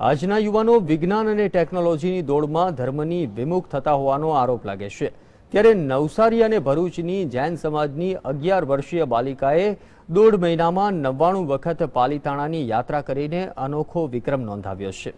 આજના યુવાનો વિજ્ઞાન અને ટેકનોલોજીની દોડમાં ધર્મની વિમુખ થતા હોવાનો આરોપ લાગે છે. ત્યારે નવસારી અને ભરૂચની જૈન સમાજની અગિયાર વર્ષીય બાલિકાએ દોઢ મહિનામાં નવ્વાણું વખત પાલીતાણાની યાત્રા કરીને અનોખો વિક્રમ નોંધાવ્યો છે.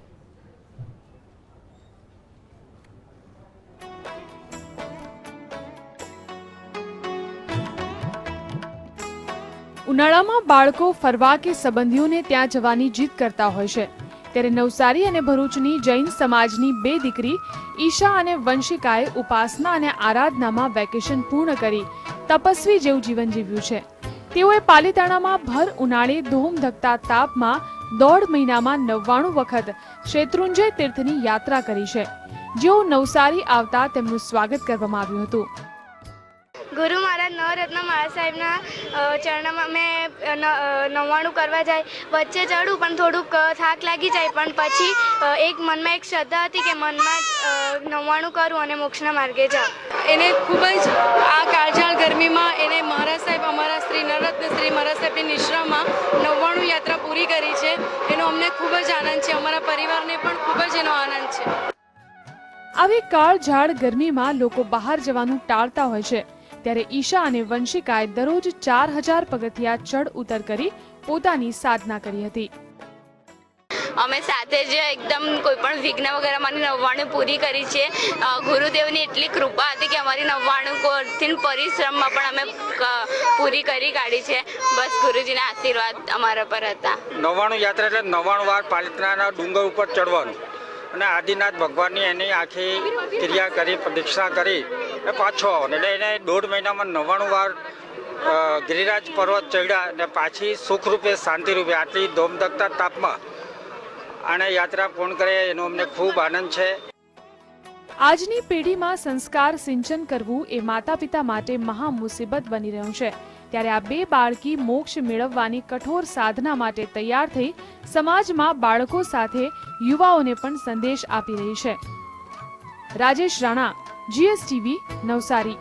ઉનાળામાં બાળકો, ફરવા કે સંબંધીઓને ત્યાં જવાની જીદ કરતા હોય છે. ત્યારે નવસારી અને ભરૂચની જૈન સમાજની બે દીકરી, ઈશા અને વંશિકાએ ઉપાસના અને આરાધનામાં વેકેશન પૂર્ણ કરી તપસ્વી જેવું જીવન જીવ્યું છે. તેઓએ પાલીતાણામાં ભર ઉનાળે ધોમ ધકતા તાપમાં દોઢ મહિનામાં નવ્વાણું વખત શેત્રુંજય તીર્થની યાત્રા કરી છે. જેઓ નવસારી આવતા તેમનું સ્વાગત કરવામાં આવ્યું હતું. ગુરુ મહારાજ નવરત્ન મહારાજ સાહેબના ચરણમાં મેં નવ્વાણું કરવા જાય. વચ્ચે ચડું પણ થોડુંક થાક લાગી જાય. પણ પછી એક મનમાં એક શ્રદ્ધા હતી કે મનમાં નવાણું નવ્વાણું કરું અને મોક્ષના માર્ગે જાઉં. એને ખૂબ જ આ કાળઝાળ ગરમીમાં એને મહારાજ સાહેબ અમારા શ્રી નવરત્ન શ્રી મહારાજ સાહેબની નિશ્રામાં નવ્વાણું યાત્રા પૂરી કરી છે. એનો અમને ખૂબ જ આનંદ છે. અમારા પરિવારને પણ ખૂબ જ એનો આનંદ છે. આવી કાળઝાળ ગરમીમાં લોકો બહાર જવાનું ટાળતા હોય છે. ત્યારે ઈશા અને વંશિકાએ દરરોજ ચાર હજાર પગથિયા ચડ ઉતર કરી પોતાની સાધના કરી હતી. અમે સાથે જ એકદમ કોઈ પણ વિઘ્ન વગર અમારી નવ્વાણું પૂરી કરી છે. ગુરુદેવની એટલી કૃપા હતી કે અમારી નવ્વાણું કોથી પરિશ્રમમાં પણ અમે પૂરી કરી કાઢી છે. બસ ગુરુજીના આશીર્વાદ અમારા પર હતા. નવ્વાણું યાત્રા એટલે નવ્વાણું વાર પાલિતાણાના ડુંગર ઉપર ચડવાનું. અને આદિનાથ ભગવાનની એની આખી ક્રિયા કરી, પ્રદક્ષિણા કરી. અને પાછો આવવાનો એટલે એને દોઢ મહિનામાં નવ્વાણું વાર ગિરિરાજ પર્વત ચડ્યા અને પાછી સુખરૂપે, શાંતિરૂપે, આટલી ધોમધકતા તાપમાં આને યાત્રા પૂર્ણ કરે એનો અમને ખૂબ આનંદ છે. આજની પેઢીમાં સંસ્કાર સિંચન કરવું એ માતા પિતા માટે મહા મુસીબત બની રહ્યું છે. ત્યારે આ બે બાળકી મોક્ષ મેળવવાની કઠોર સાધના માટે તૈયાર થઈ સમાજમાં બાળકો સાથે યુવાઓને પણ સંદેશ આપી રહી છે. રાજેશ રાણા જીએસટીવી નવસારી.